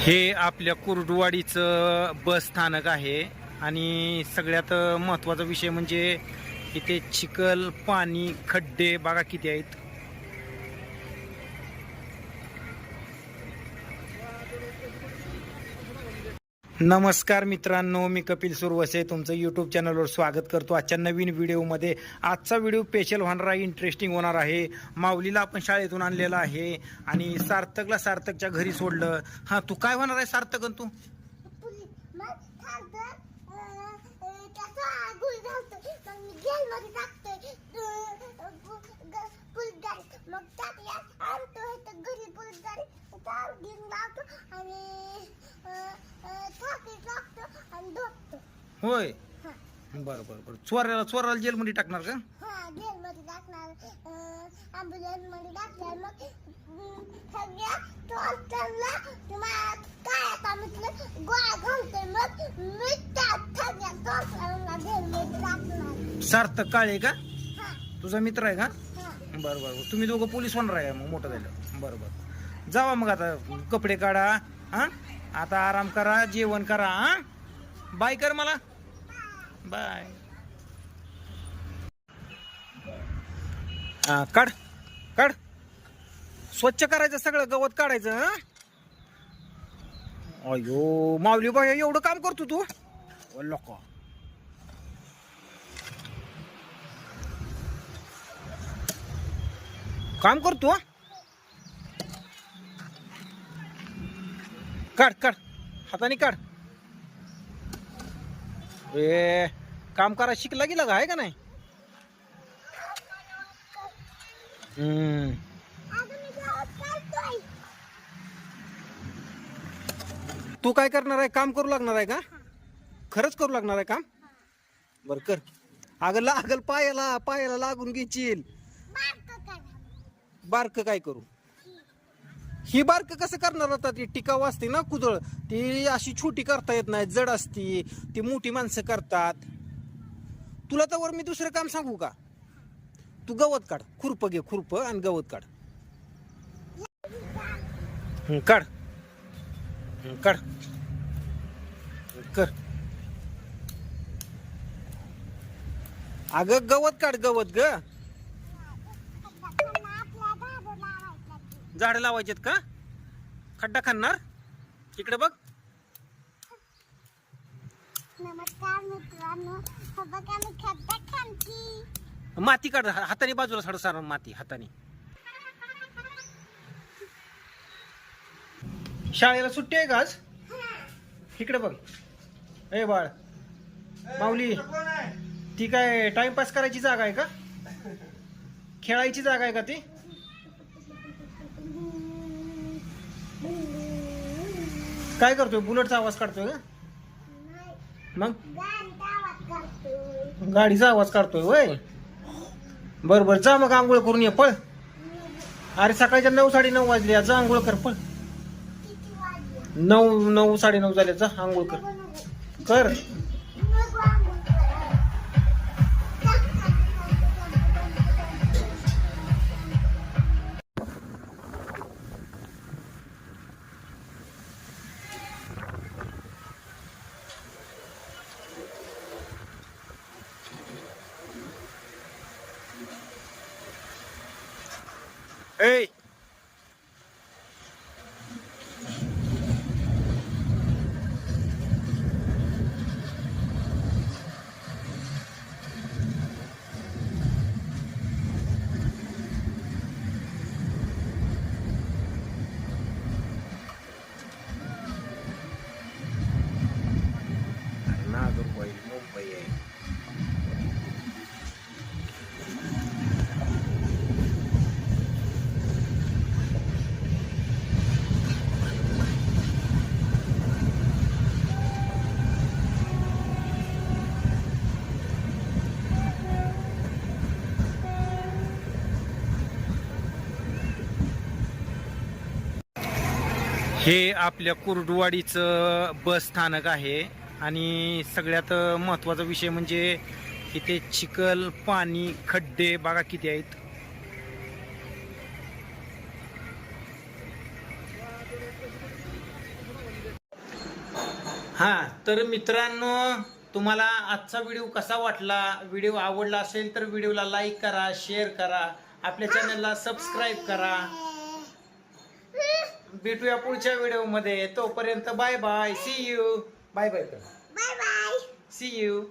हे आपल्या कुर्डुवाडीचं बस स्थानक आहे आणि सगळ्यात महत्त्वाचा विषय म्हणजे इथे चिखल पाणी खड्डे बघा किती आहेत. नमस्कार मित्रांनो मी कपिल सुरवसे तुमचं यूट्यूब चॅनलवर स्वागत करतो. आजच्या नवीन व्हिडिओमध्ये आजचा व्हिडिओ स्पेशल होणार आहे इंटरेस्टिंग होणार आहे. माऊलीला आपण शाळेतून आणलेला आहे आणि सार्थकला सार्थकच्या घरी सोडलं. हां तू काय होणार आहे सार्थक तू मग टाकल्या आणतो इथं घरी पुलीस गाडी तार घेऊन लावतो आणि थाकीत लागतो आणि धोपतो होय. हा. बरं बरं बरं. चोराला चोराला जेलमध्ये टाकणार का? हा जेलमध्ये टाकणार. ॲम्ब्युलन्समध्ये टाकणार. मग अं, सगळ्या टोचरला तुम्हाला काय आता म्हटलं? गोळ्या घालतोय. मग मी त्या सगळ्या टोचरला जेलमध्ये टाकणार. सार्थक काळे का? हा. तुझा मित्र आहे का? हा. बरं बरं बरं. तुम्ही दोघं पोलीस होणार आहे मग मोठं झालं. बरं बरं. जावा मग आता. कपडे काढा हां. आता आराम करा जेवण करा हां. बाय कर मला. बाय. हा काढ काढ. स्वच्छ करायचं सगळं गवत काढायचं अयो माऊली बाई एवढं काम करतो तू. लोक. काम करतो काढ काढ. हाताने काढ. ए काम करा शिकला गेला का आहे का नाही? तू काय करणार आहे? काम करू लागणार आहे का? खरंच करू लागणार आहे काम? बर कर. अगं लागल पायाला पायाला लागून घेशील. बारकं बारक काय करू? ही बारक कसं करणार आता? ती टिकाऊ असते ना कुदळ. ती अशी छोटी करता येत नाही जड असती. ती मोठी माणसं करतात. तुला तर वर मी दुसरं काम सांगू का? तू गवत काढ. खुरप घे खुरप आणि गवत काढ. काढ. काढ. कर. अगं गवत काढ गवत ग. झाड झाडं झाडं लावायचेत का? खड्डा खाणार इकडे बघ. नमस्कार मित्रांनो. हो बघा मी खड्डा खांची माती काढ हा- हाताने बाजूला साड सार माती हाताने. शाळेला सुट्टी आहे का आज? इकडे बघ. ए बाळ. माऊली ती काय टाइमपास करायची जागा आहे का? खेळायची जागा आहे का ती? काय करतोय? बुलेटचा आवाज काढतोय का? मग? गाडीचा आवाज काढतोय वय बर बर जा मग आंघोळ करून ये पळ. अरे सकाळच्या नऊ साडे नऊ वाजले जा आंघोळ कर पळ. नऊ नऊ साडे नऊ झाले जा आंघोळ कर. कर. ए हे आपल्या कुर्डुवाडीचं बस स्थानक आहे आणि सगळ्यात महत्त्वाचा विषय म्हणजे इथे चिखल पाणी खड्डे बघा किती आहेत. हा तर मित्रांनो तुम्हाला आजचा व्हिडिओ कसा वाटला व्हिडिओ आवडला असेल तर व्हिडिओला लाईक करा शेअर करा आपल्या चॅनलला सबस्क्राईब करा. भेटूया पुढच्या व्हिडिओमध्ये. तोपर्यंत bye bye. See you bye bye bye bye see you.